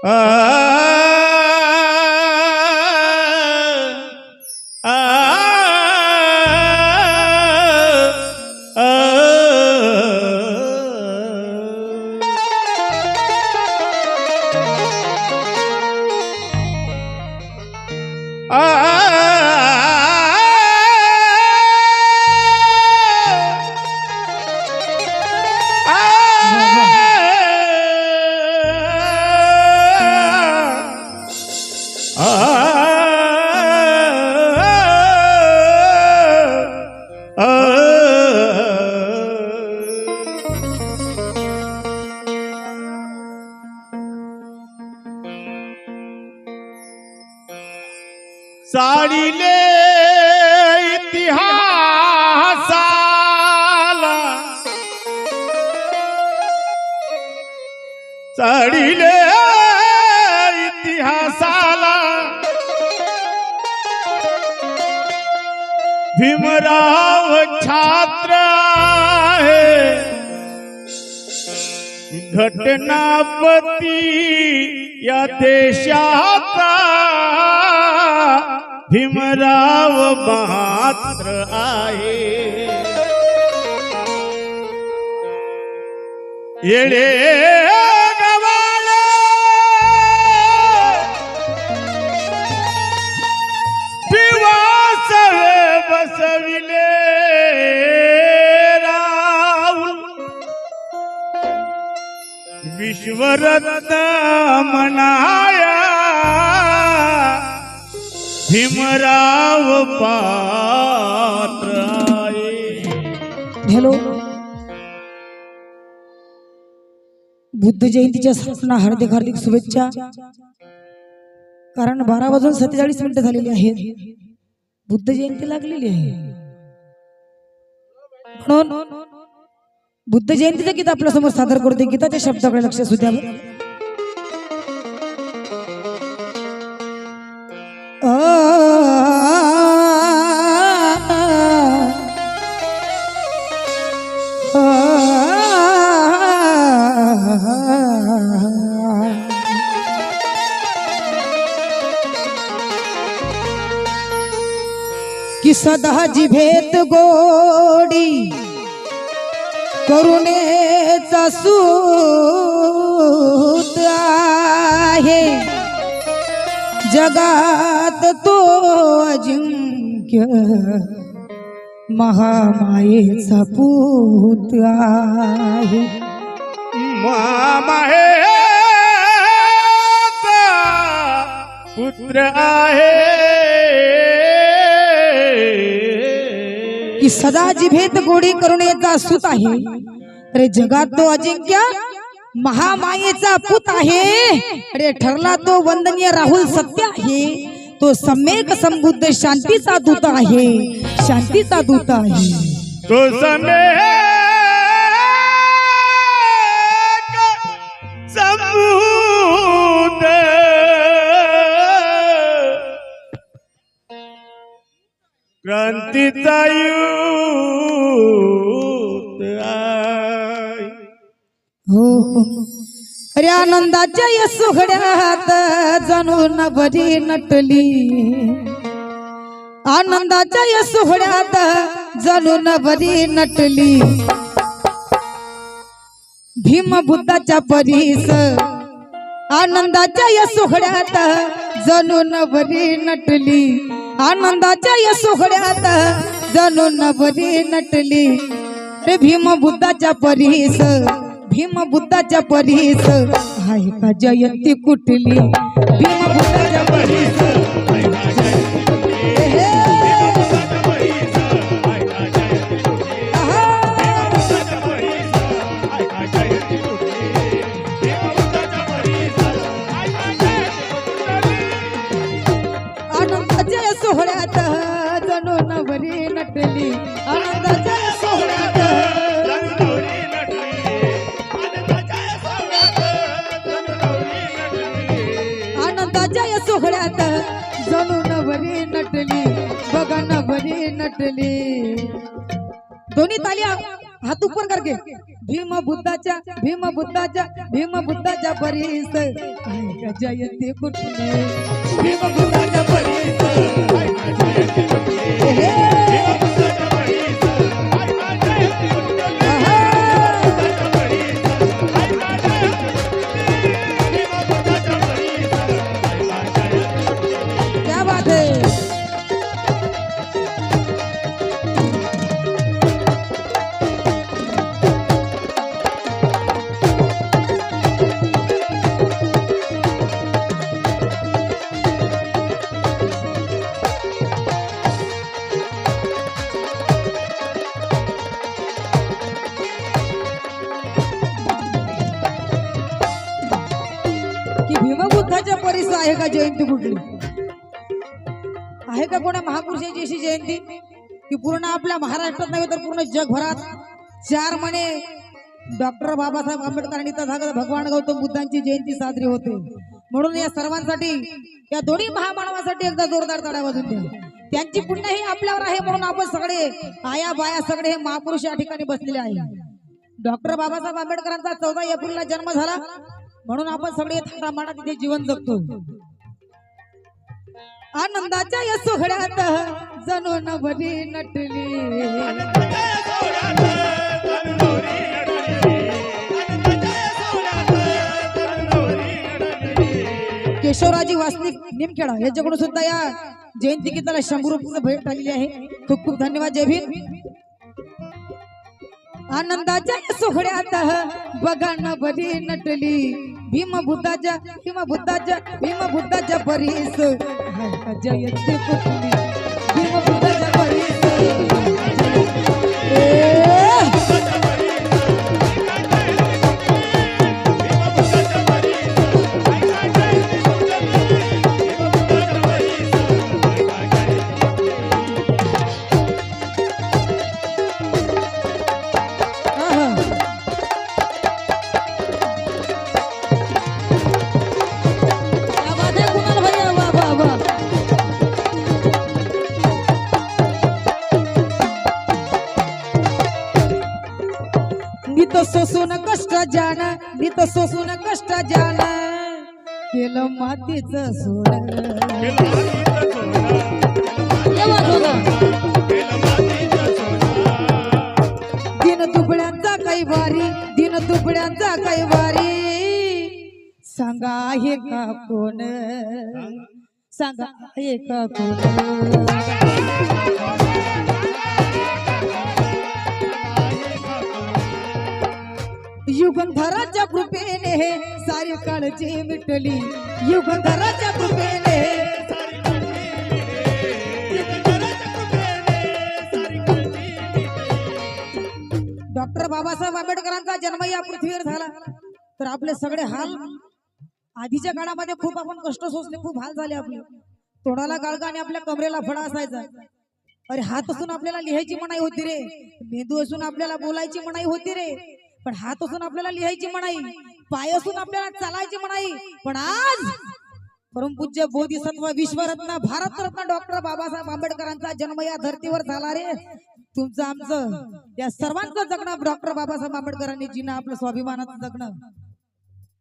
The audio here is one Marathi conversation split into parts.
诶 Ah. भीमराव छात्र आहे. घटनापती या देशाचा भीमराव मात्र आहे. येडे विश्वरत्न मनाया. भीमराव पात्र हॅलो. बुद्ध जयंतीच्या सर्वांना हार्दिक हार्दिक शुभेच्छा. कारण बारा वाजून सत्तेचाळीस मिनिटं झालेली आहेत. बुद्ध जयंती लागलेली आहे. म्हणून बुद्ध जयंतीचं गीत आपल्यासमोर सादर करते गीताच्या शब्दाकडे लक्ष असू द्यावं सदा जिभेत गोडी करुणेचा सूत आहे. जगात तो अजिंक्य महामायेचा पूत आहे. मामाहेचा पुत्र आहे. की सदा जिभेत गोडी करुणेचा सुत आहे. अरे जगात तो अजिंक्य महामायेचा पुत आहे. अरे ठरला तो वंदनीय राहुल सत्य आहे. तो सम्यक समृद्ध शांतीचा दूत आहे. शांतीचा दूत आहे. तो समेक क्रांतीचा युत हो, हो अरे आनंदाच्या या सोहळ्यात जणू न बरी नटली. आनंदाच्या या सोहळ्यात जणू न बरी नटली. भीम बुद्धाच्या परीस आनंदाच्या या सोहळ्यात जणू न बरी नटली. आनंदाच्या या सोहळ्यात जणू न बरी नटली. रे भीम बुद्धाच्या परीस भीम बुद्धाच्या परीस. आहे का जयंती कुठली? भीम बुद्धाच्या जणू नवरी नटली बघा नवरी नटली. दोन्ही ताली हात उपर करके भीम बुद्धाच्या भीम बुद्धाच्या भीम बुद्धाच्या परीस. जयंती कुठली भीमभूताच्या परीस. आहे आपल्या महाराष्ट्रात नव्हे तर पूर्ण जगभरात चार महिने डॉक्टर बाबासाहेब आंबेडकरांनी तथागत भगवान गौतम बुद्धांची जयंती साजरी होते. म्हणून या सर्वांसाठी या दोन्ही महामानवासाठी एकदा जोरदार तड्या वाजून द्या. त्यांची पुण्य ही आपल्यावर आहे म्हणून आपण सगळे आया बाया सगळे हे महापुरुष या ठिकाणी बसलेले आहे. डॉक्टर बाबासाहेब आंबेडकरांचा चौदा एप्रिलला जन्म झाला. म्हणून आपण सगळे थाटामाटात तिथे जीवन जगतो. आनंदाच्या या सोहळ्यात जणू नवरी नटली. नटली. केशवराजी वासनिक निमखेडा यांच्याकडून सुद्धा या जयंती गीताला शंभर रुपये भेट आलेली आहे. खूप खूप धन्यवाद जय भीम. आनंदाच्या सोहळ्यात बघा न बरी नटली. भीम बुद्धाच्या भीम बुद्धाच्या भीम बुद्धाच्या परीस जयंती कुठली भीम सोसून कष्ट जाण. केलं मातीचं सोड. दिन दुबळ्यांचा काही वारी दिन दुबळ्यांचा काही वारी. सांगा आहे का कोण? सांगा आहे का कोण? युगंधराच्या कृपेने सारी काळजी मिटली. युगंधराच्या कृपेने डॉक्टर बाबासाहेब आंबेडकरांचा जन्म या पृथ्वीवर झाला. तर आपले सगळे हाल आधीच्या काळामध्ये खूप आपण कष्ट सोसले खूप हाल झाले आपले. तोडाला गाळगा आणि आपल्या कमरेला फडा असायचा. अरे हात असून आपल्याला लिहायची मनाई होती रे. मेंदू असून आपल्याला बोलायची मनाई होती रे. पण हात असून आपल्याला लिहायची मनाई पाय असून आपल्याला चालायची मनाई. पण आज परमपूज्य बोधिसत्व विश्वरत्न भारतरत्न डॉक्टर बाबासाहेब आंबेडकरांचा जन्म या धर्तीवर झाला रे. तुमचं आमचं या सर्वांचं जगणं डॉक्टर बाबासाहेब आंबेडकरांनी जिना आपलं स्वाभिमानाचं जगणं.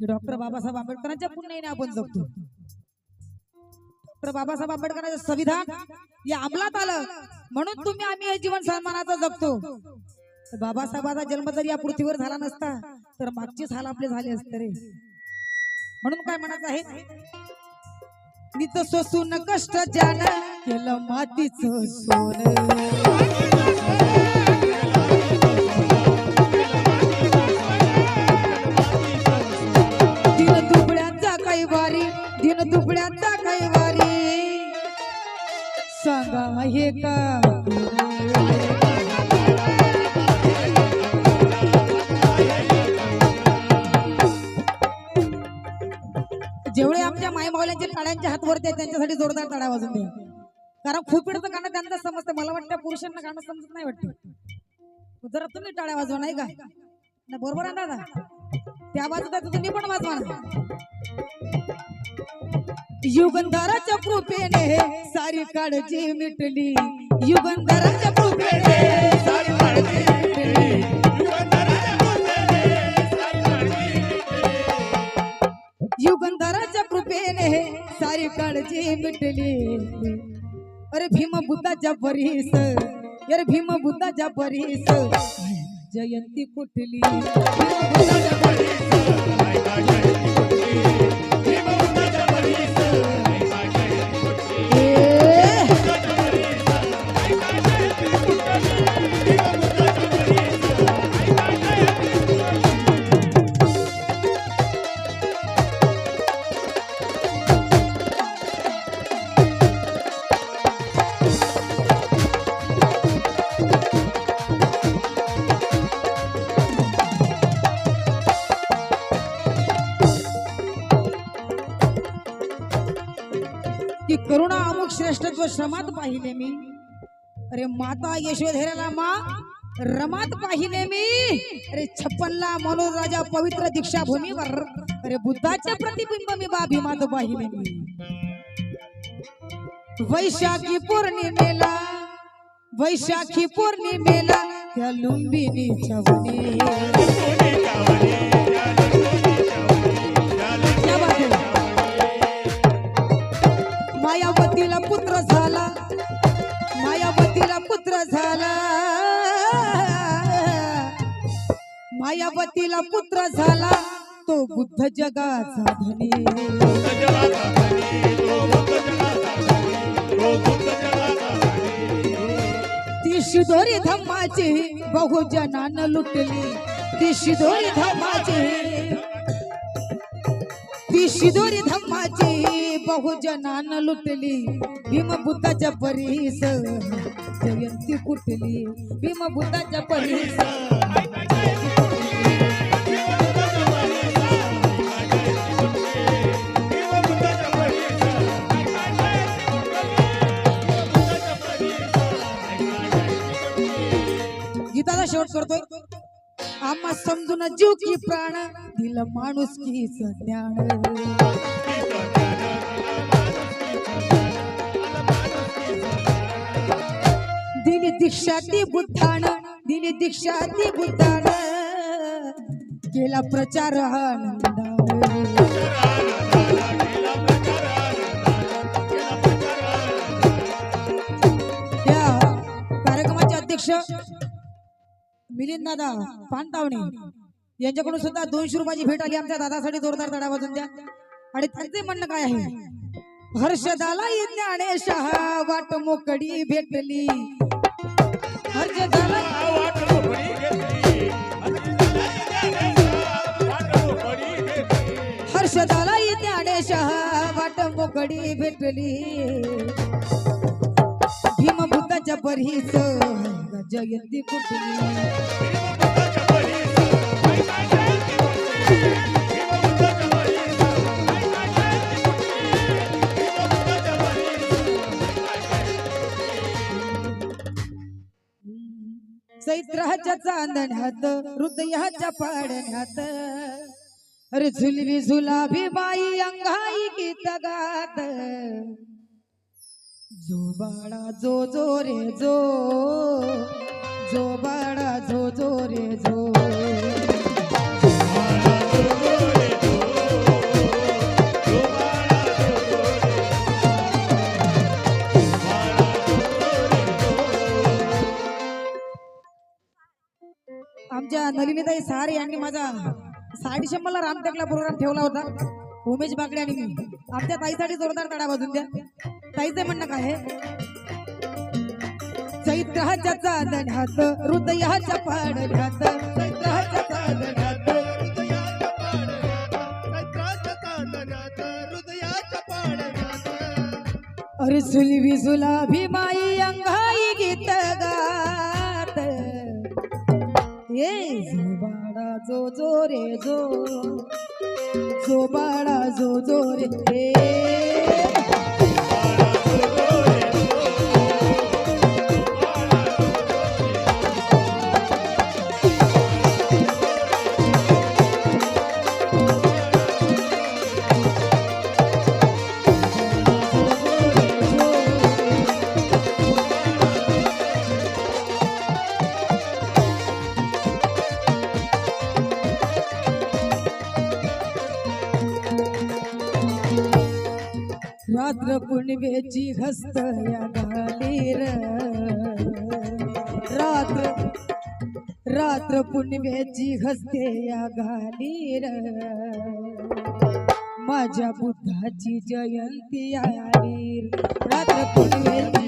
हे डॉक्टर बाबासाहेब आंबेडकरांच्या पुण्याने आपण जगतो. डॉक्टर बाबासाहेब आंबेडकरांचं संविधान या अंमलात आलं. म्हणून तुम्ही आम्ही हे जीवन सन्मानाचं जगतो. तर बाबासाहेबाचा जन्म जर या पृथ्वीवर झाला नसता तर मागचीच हाल आपले झाले असते रे. म्हणून काय म्हणायचं आहे? नित सोसून कष्ट जाण केलं मातीच सोन. दिन दुबळ्यांचा काही वारी दिन दुबळ्यांचा काही वारी. सांगा हे का? आमच्या टाळ्यांच्या हात वरती आहेत त्यांच्यासाठी जोरदार टाळ्या वाजून द्या. कारण खूप वेळचं गाणं त्यांना समजतं. मला वाटतं पुरुषांना गाणं समजत नाही वाटतं. जरा तुम्ही टाळ्या वाजवा नाही का? नाही, बरोबर आहे दादा? त्या वाजवता तुम्ही पण वाजवा ना. युगंधाराच्या कृपेने सारी काळजी मिटली. युगंधाराच्या कृपेने सारी काळजी मिटली. अरे भीम बुद्धाच्या परीस अरे भीम बुद्धाच्या परीस जयंती कुठली? श्रमात पाहिले मी. अरे माता यशोधेराला मा रमात पाहिले मी. अरे छप्पनला मनोज राजा पवित्र दीक्षाभूमीवर अरे बुद्धाचे प्रतिबिंब मी बा भीमात पाहिले मी. वैशाखी पौर्णिमेला वैशाखी पौर्णिमेला त्या लुंबिनी छवणी बुद्ध जगाचा धनी. ती शिदोरी धम्माची बहुजनानं लुटली. ती शिदोरी धम्माची ती शिदोरी धम्माची बहुजनानं लुटली. भीमबुद्धाच्या परीस जयंती कुटली. भीम बुद्धाच्या परीस शेवट करतोय. आम्हा समजून जीव की प्राण दिलं माणूस की ज्ञान दिली दीक्षा ती बुद्धान दिली दीक्षा ती बुद्धान. केला प्रचार आनंदान कार्यक्रमाचे अध्यक्ष मिलिंद दादा पानतावणे. यांच्याकडून सुद्धा दोनशे रुपयाची भेट आली आमच्या दादासाठी जोरदार तडा वाजून द्या. आणि त्यांचे म्हणणं काय आहे? हर्षदाला ज्ञानेशा वाट मोकडी भेटली. हर्षदाला हर्षदाला ज्ञानेशा वाट मोकडी भेटली. भीम परीस जयंती कुठली चैत्राच्या चांदण्यात हृदयाच्या पाडण्यात अरे झुलवी झुलाभी बाई अंगाई गीत गात. जो बाळा जो जो रे जो जो बाळा जो जो रे जो. आमच्या नलिनीताई सारे यांनी माझा साडे शंभरला रामटेकला प्रोग्राम ठेवला होता. उमेश बागडे आणि मी. आमच्या ताईसाठी जोरदार तडा वाजून द्या. ताईचं म्हणणं काय आहे? चैत्राच्या चांदण्यात हृदयाच्या पाडण्यात चैत्राच्या चांदण्यात अरे सुलवी सुलाभी माई अंगाई गीत गात. ये जो बाळा जो जो रे जो जो बाळा जो जो रे. रात्र पुणवेची हस्त या घालीर रात्र रात्र पुणवेची हस्ते या घालीर माझ्या बुद्धाची जयंती आली रात्र पुणवेची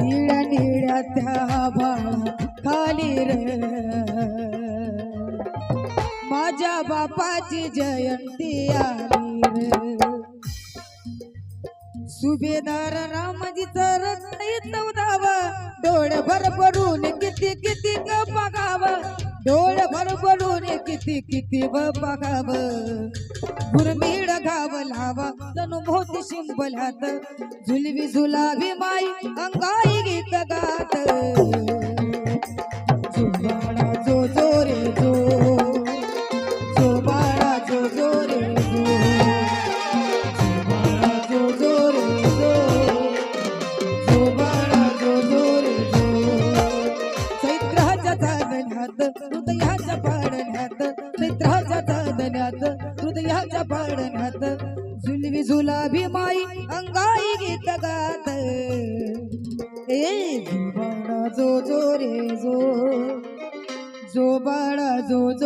निळ्या निळ्या त्या भा खाली र माझ्या बापाची जयंती आली सुभेदार रामजीचं रत्न चौदाव. डोळ भर पडून किती किती ग बघाव. डोळ भर पडून किती किती ब बघाव. गुरमीड घाव लावा तनु भोवती शिंपल्यात. झुलवी झुलावी माई अंगाई गीत गात.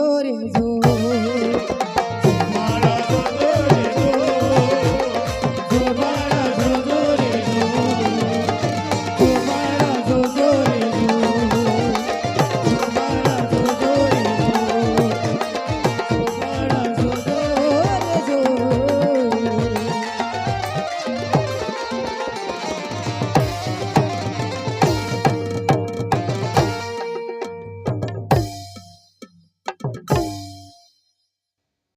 有点多。